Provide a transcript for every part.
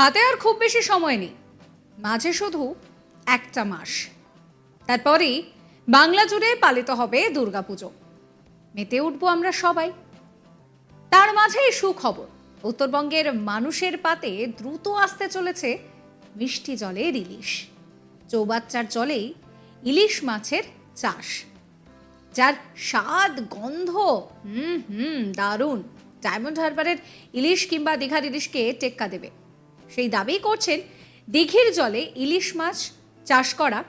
হাতে আর খুব বেশি সময় নেই। মাঝে শুধু একটা মাস। তারপরেই বাংলা জুড়ে পালিত হবে দুর্গাপুজো। মেতে উঠবো আমরা সবাই। তার মাঝেই সুখবর। উত্তরবঙ্গের মানুষের পাতে দ্রুত আসতে চলেছে মিষ্টি জলের ইলিশ। চৌবাচ্চার জলেই ইলিশ মাছের চাষ। যার স্বাদ, গন্ধ, হুম হুম, দারুণ। ডায়মন্ড হারবারের ইলিশ কিংবা দীঘার ইলিশকে টেক্কা দেবে। সেই দাবি করছেন দিঘির জলে ইলিশ মাছ চাষ করা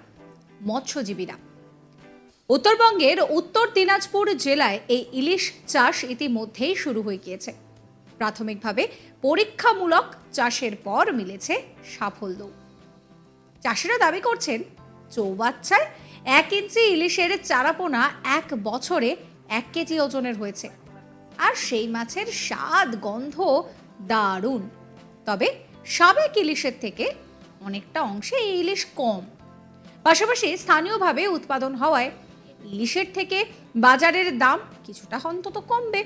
মৎস্যজীবীরা। উত্তরবঙ্গের উত্তর দিনাজপুর জেলায় এই ইলিশ চাষ ইতিমধ্যেই শুরু হয়ে গিয়েছে। প্রাথমিকভাবে পরীক্ষামূলক চাষের পর মিলেছে সাফল্য। চাষিরা দাবি করছেন, চৌবাচ্চায় এক ইঞ্চি ইলিশের চারাপোনা এক বছরে এক কেজি ওজনের হয়েছে। আর সেই মাছের স্বাদ, গন্ধ দারুণ। তবে সাবেক ইলিশের থেকে অনেকটা অংশে এই ইলিশ কম। পাশাপাশি স্থানীয়ভাবে উৎপাদন হওয়ায় ইলিশের থেকে বাজারের দাম কিছুটা অন্তত কমবে।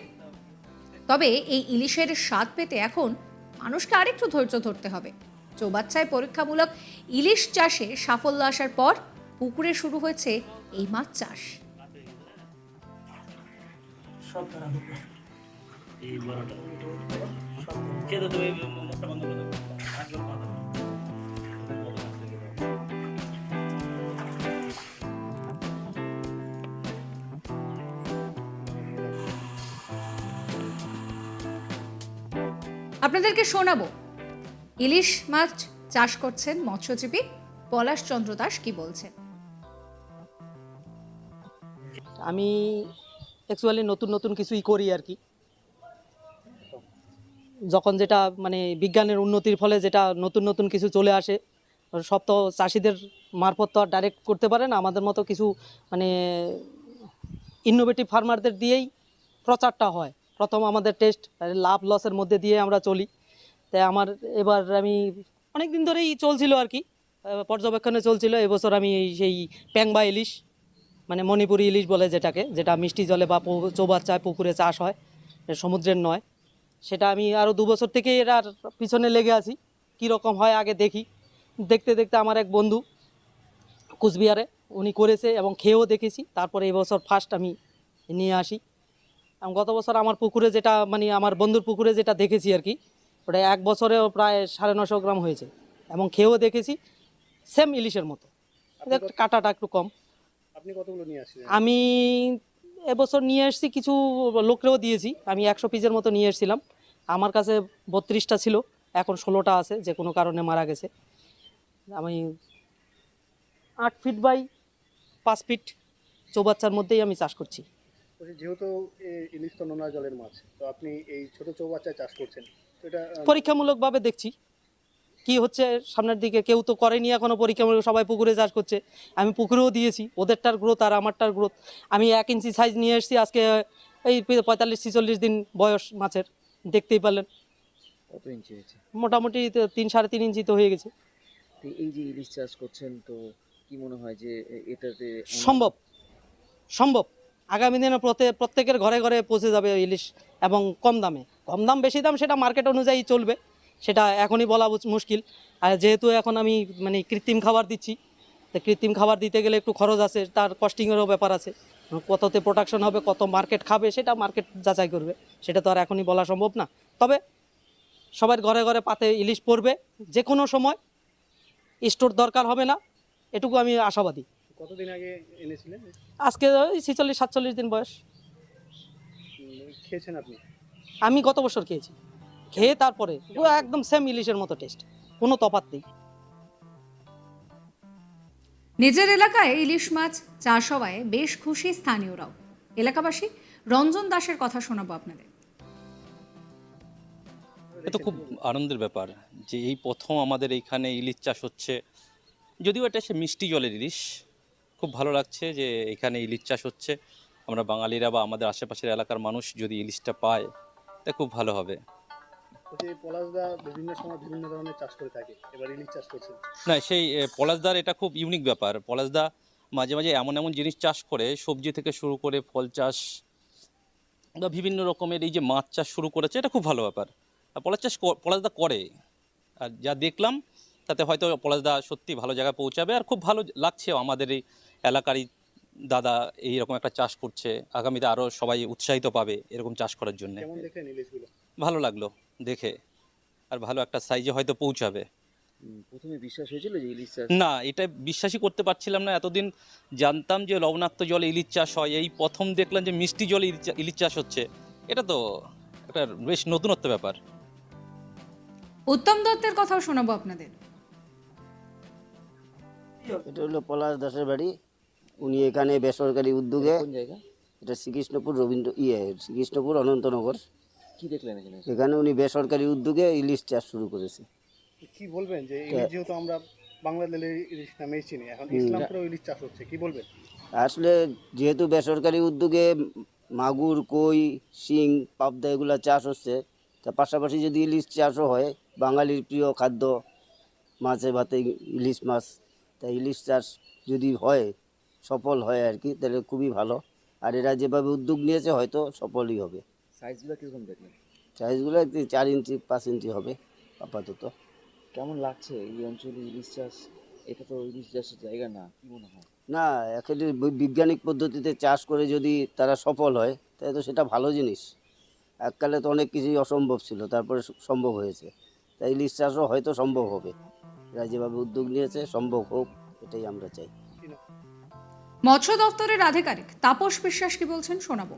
তবে এই ইলিশের স্বাদ পেতে এখন মানুষকে আরেকটু ধৈর্য ধরতে হবে। চৌবাচ্চায় পরীক্ষামূলক ইলিশ চাষে সাফল্য আসার পর পুকুরে শুরু হয়েছে এই মাছ চাষ। খেতে আপনাদেরকে শোনাবো। ইলিশ মাছ চাষ করছেন মৎস্যজীবী পলাশ চন্দ্র দাস কি বলছেন? আমি অ্যাকচুয়ালি নতুন নতুন কিছুই করি আর কি। যখন যেটা মানে বিজ্ঞানের উন্নতির ফলে যেটা নতুন নতুন কিছু চলে আসে, সব তো চাষিদের মারফত তো আর ডাইরেক্ট করতে পারে না, আমাদের মতো কিছু মানে ইনোভেটিভ ফার্মারদের দিয়েই প্রচারটা হয়। প্রথম আমাদের টেস্ট লাভ লসের মধ্যে দিয়ে আমরা চলি। তাই আমার এবার আমি অনেক দিন ধরেই চলছিল আর কি পর্যবেক্ষণে চলছিল। এবছর আমি সেই প্যাংবা ইলিশ মানে মণিপুরি ইলিশ বলে যেটাকে, যেটা মিষ্টি জলে বা চৌবাচ্চায় পুকুরে চাষ হয় সমুদ্রের নয়। সেটা আমি আরও দু বছর থেকে এটার পিছনে লেগে আছি। কী রকম হয় আগে দেখি। দেখতে দেখতে আমার এক বন্ধু কুচবিহারে, উনি করেছে এবং খেয়েও দেখেছি। তারপরে এবছর ফার্স্ট আমি নিয়ে আসি। গত বছর আমার পুকুরে যেটা মানে আমার বন্ধুর পুকুরে যেটা দেখেছি আর কি ওটা এক বছরেও প্রায় সাড়ে নশো গ্রাম হয়েছে। এবং খেয়েও দেখেছি সেম ইলিশের মতো। কাটাটা একটু কম। আপনি কতগুলো নিয়ে আসছিলেন? আমি এবছর নিয়ে এসেছি কিছু লোকরেও দিয়েছি। আমি একশো পিসের মতো নিয়ে এসেছিলাম। আমার কাছে বত্রিশটা ছিল এখন ষোলোটা আছে যে কোনো কারণে মারা গেছে। আমি আট ফিট বাই পাঁচ ফিট চৌবাচ্চার মধ্যেই আমি চাষ করছি। যেহেতু ইলিশ তো নোনা জলের মাছ তো আপনি এই ছোট চৌবাচ্চায় চাষ করছেন এটা পরীক্ষামূলকভাবে দেখছি। কি হচ্ছে সামনের দিকে কেউ তো করেনি এখনও পরীক্ষামূলক সবাই পুকুরে চাষ করছে। আমি পুকুরেও দিয়েছি ওদেরটার গ্রোথ আর আমারটার গ্রোথ আমি এক ইঞ্চি সাইজ নিয়ে এসেছি আজকে এই পঁয়তাল্লিশ ছিচল্লিশ দিন বয়স মাছের দেখতেই পারলেন। কত ইঞ্চি হয়েছে? মোটামুটি তো তিন সাড়ে তিন ইঞ্চি তো হয়ে গেছে। এই যে ইলিশ চাষ করছেন তো কি মনে হয় যে এটাতে সম্ভব। সম্ভব। আগামী দিনে প্রত্যেক প্রত্যেকের ঘরে ঘরে পৌঁছে যাবে ইলিশ এবং কম দামে। কম দাম, বেশি দাম সেটা মার্কেট অনুযায়ী চলবে। সেটা এখনই বলা মুশকিল। আর যেহেতু এখন আমি মানে কৃত্রিম খাবার দিচ্ছি, তো কৃত্রিম খাবার দিতে গেলে একটু খরচ আছে, তার কস্টিংয়েরও ব্যাপার আছে। কততে প্রোডাকশন হবে, কত মার্কেট খাবে, সেটা মার্কেট যাচাই করবে। সেটা তো আর এখনই বলা সম্ভব না। তবে সবার ঘরে ঘরে পাতে ইলিশ পড়বে যে কোনো সময়। স্টোর দরকার হবে না, এটুকু আমি আশাবাদী। কতদিন আগে এনেছিলেন? আজকে ওই ছিচল্লিশ সাতচল্লিশ দিন বয়স। খেয়েছেন আপনি? আমি গত বছর খেয়েছি। খেয়ে তারপরে ও একদম সেম ইলিশের মতো টেস্ট কোনো তফাৎ নেই। নিজের এলাকায় ইলিশ মাছ চাষ হওয়ায় বেশ খুশি স্থানীয়রাও। এলাকাবাসী রঞ্জন দাসের কথা শোনাবো আপনাদের। এটা খুব আনন্দের ব্যাপার যে এই প্রথম আমাদের এইখানে ইলিশ চাষ হচ্ছে যদিও এটা সে মিষ্টি জলের ইলিশ খুব ভালো লাগছে যে এখানে ইলিশ চাষ হচ্ছে। আমরা বাঙালিরা বা আমাদের আশেপাশের এলাকার মানুষ যদি ইলিশটা পায় তা খুব ভালো হবে। পলাশদা বিভিন্ন সময় বিভিন্ন ধরনের চাষ করে থাকে এবার ইলিশ চাষ করছেন না সেই পলাশদার এটা খুব ইউনিক ব্যাপার। পলাশদা মাঝে মাঝে এমন এমন জিনিস চাষ করে সবজি থেকে শুরু করে ফল চাষ বা বিভিন্ন রকমের এই যে মাছ চাষ শুরু করেছে এটা খুব ভালো ব্যাপার। আর পলাশ চাষ পলাশদা করে। আর যা দেখলাম তাতে হয়তো পলাশদা সত্যি ভালো জায়গায় পৌঁছাবে। আর খুব ভালো লাগছে আমাদের এই এলাকারই দাদা এইরকম একটা চাষ করছে আগামীতে আরও সবাই উৎসাহিত পাবে এরকম চাষ করার জন্য। কেমন ভালো লাগল দেখে। আর ভালো একটা সাইজে হয়তো পৌঁছাবে। প্রথমে বিশ্বাস হয়েছিল যে ইলিশ চাষ? না এটা বিশ্বাসই করতে পারছিলাম না এতদিন জানতাম যে লবণাক্ত জলে ইলিশ চাষ হয় এই প্রথম দেখলাম যে মিষ্টি জলে ইলিশ ইলিশ চাষ হচ্ছে। এটা তো একটা বেশ নতুনত্ব ব্যাপার। উত্তম দত্তের কথাও শোনাবো আপনাদের। এটা হলো পলাশ দাসের বাড়ি। উনি এখানে বেসরকারি উদ্যোগে কোন জায়গা? এটা শ্রীকৃষ্ণপুর রবীন্দ্র ইয়ে শ্রীকৃষ্ণপুর অনন্তনগর। কি দেখলেন এখানে? এখানে উনি বেসরকারি উদ্যোগে ইলিশ চাষ শুরু করেছে। কি বলবেন যে যেহেতু আমরা বাংলাদেশের ইলিশ নামেই চিনি এখন ইসলামপুরেও ইলিশ চাষ হচ্ছে কি বলবেন? আসলে যেহেতু বেসরকারি উদ্যোগে মাগুর কই শিং পাবদা এগুলা চাষ হচ্ছে তা পাশাপাশি যদি ইলিশ চাষও হয় বাঙালির প্রিয় খাদ্য মাছে ভাতে ইলিশ মাছ তাই ইলিশ চাষ যদি হয় সফল হয় আর কি তাহলে খুবই ভালো। আর এরা যেভাবে উদ্যোগ নিয়েছে হয়তো সফলই হবে। সাইজগুলো কীরকম দেখলেন? সাইজগুলো একটু চার ইঞ্চি পাঁচ ইঞ্চি হবে আপাতত। কেমন লাগছে এই অঞ্চলে ইলিশ চাষ? এটা তো ইলিশ চাষের জায়গা না কি মনে হয়? না একেবারে বৈজ্ঞানিক পদ্ধতিতে চাষ করে যদি তারা সফল হয় তাহলে তো সেটা ভালো জিনিস। এককালে তো অনেক কিছুই অসম্ভব ছিল তারপরে সম্ভব হয়েছে। তাই ইলিশ চাষও হয়তো সম্ভব হবে। এরা যেভাবে উদ্যোগ নিয়েছে সম্ভব হোক এটাই আমরা চাই। মৎস্য দপ্তরের আধিকারিক তাপস বিশ্বাস কি বলছেন শোনাবো।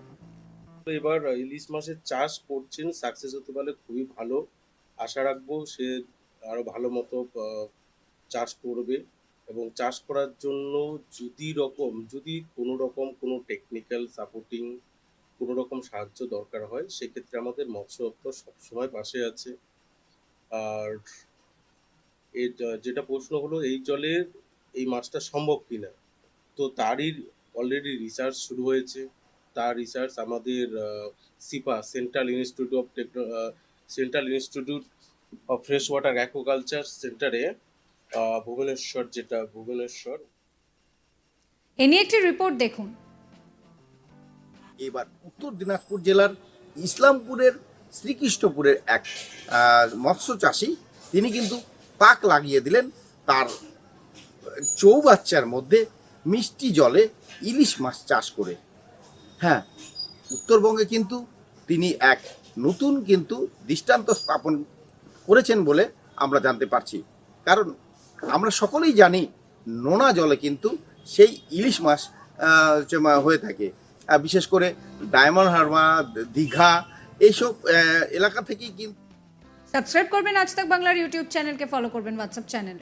এবার ইলিশ মাছের চাষ করছেন সাকসেস হতে পারলে খুবই ভালো। আশা রাখব সে আরও ভালো মতো চাষ করবে এবং চাষ করার জন্য যদি রকম, যদি কোনো রকম কোনো টেকনিক্যাল সাপোর্টিং কোনো রকম সাহায্য দরকার হয়, সেক্ষেত্রে আমাদের মৎস্য দপ্তর সবসময় পাশে আছে। আর যেটা প্রশ্ন হলো, এই জলের এই মাছটা সম্ভব কিনা? তো তারই অলরেডি রিসার্চ শুরু হয়েছে। তার রিসার্চ আমাদের CIFA central institute of techno central institute of fresh water aquaculture সেন্টারে ভুবনেশ্বর যেটা ভুবনেশ্বর। এ নিয়ে একটি রিপোর্ট দেখুন। এবার উত্তর দিনাজপুর জেলার ইসলামপুরের শ্রীকৃষ্ণপুরের এক আহ, মৎস্য চাষি তিনি কিন্তু পাক লাগিয়ে দিলেন। তার চৌবাচ্চার মধ্যে মিষ্টি জলে ইলিশ মাছ চাষ করে। হ্যাঁ উত্তরবঙ্গে কিন্তু তিনি এক নতুন কিন্তু দৃষ্টান্ত স্থাপন করেছেন বলে আমরা জানতে পারছি। কারণ আমরা সকলেই জানি, নোনা জলে কিন্তু সেই ইলিশ মাছ হয়ে থাকে। বিশেষ করে ডায়মন্ড হারবার, দীঘা, এইসব এলাকা থেকেই কিন্তু সাবস্ক্রাইব করবেন আজ তাক বাংলার ইউটিউব চ্যানেলকে ফলো করবেন হোয়াটসঅ্যাপ চ্যানেল।